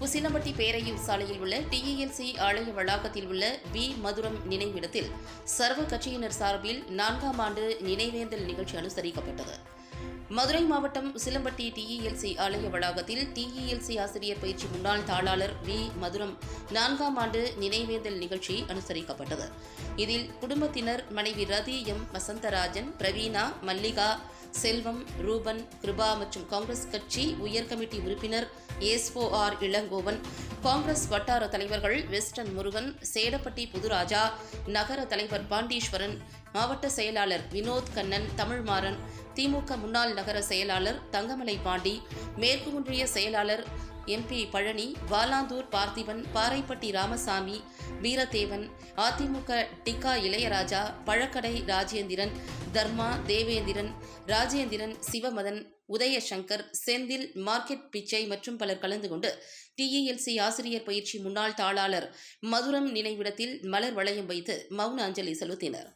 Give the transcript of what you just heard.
உசிலம்பட்டி பேரையூர் சாலையில் உள்ள டிஇஎல்சி ஆலய வளாகத்தில் உள்ள வி. மதுரம் நினைவிடத்தில் சர்வ கட்சியினர் சார்பில் நான்காம் ஆண்டு நினைவேந்தல் நிகழ்ச்சி அனுசரிக்கப்பட்டது. மதுரை மாவட்டம் உசிலம்பட்டி டிஇஎல்சி ஆலய வளாகத்தில் டிஇஎல்சி ஆசிரியர் பயிற்சி முன்னாள் தாளாளர் வி. மதுரம் நான்காம் ஆண்டு நினைவேந்தல் நிகழ்ச்சி அனுசரிக்கப்பட்டது. இதில் குடும்பத்தினர் மனைவி ரதி எம். வசந்தராஜன் பிரவீனா மல்லிகா செல்வம் ரூபன் கிருபா மற்றும் காங்கிரஸ் கட்சி உயர் கமிட்டி உறுப்பினர் எஸ்ஓ ஆர் இளங்கோவன் காங்கிரஸ் வட்டார தலைவர்கள் வெஸ்டர்ன் முருகன் சேடப்பட்டி புதுராஜா நகர தலைவர் பாண்டீஸ்வரன் மாவட்ட செயலாளர் வினோத் கண்ணன் தமிழ்மாறன் திமுக முன்னாள் நகர செயலாளர் தங்கமலை பாண்டி மேற்கு ஒன்றிய செயலாளர் எம்பி பழனி வாலாந்தூர் பார்த்திபன் பாறைப்பட்டி ராமசாமி வீரதேவன் அதிமுக டிகா இளையராஜா பழக்கடை ராஜேந்திரன் தர்மா தேவேந்திரன் ராஜேந்திரன் சிவமதன் உதயசங்கர் செந்தில் மார்க்கெட் பிச்சை மற்றும் பலர் கலந்து கொண்டு டிஇஎல்சி ஆசிரியர் பயிற்சி முன்னாள் தாளாளர் மதுரம் நினைவிடத்தில் மலர் வளையம் வைத்து மௌன அஞ்சலி செலுத்தினர்.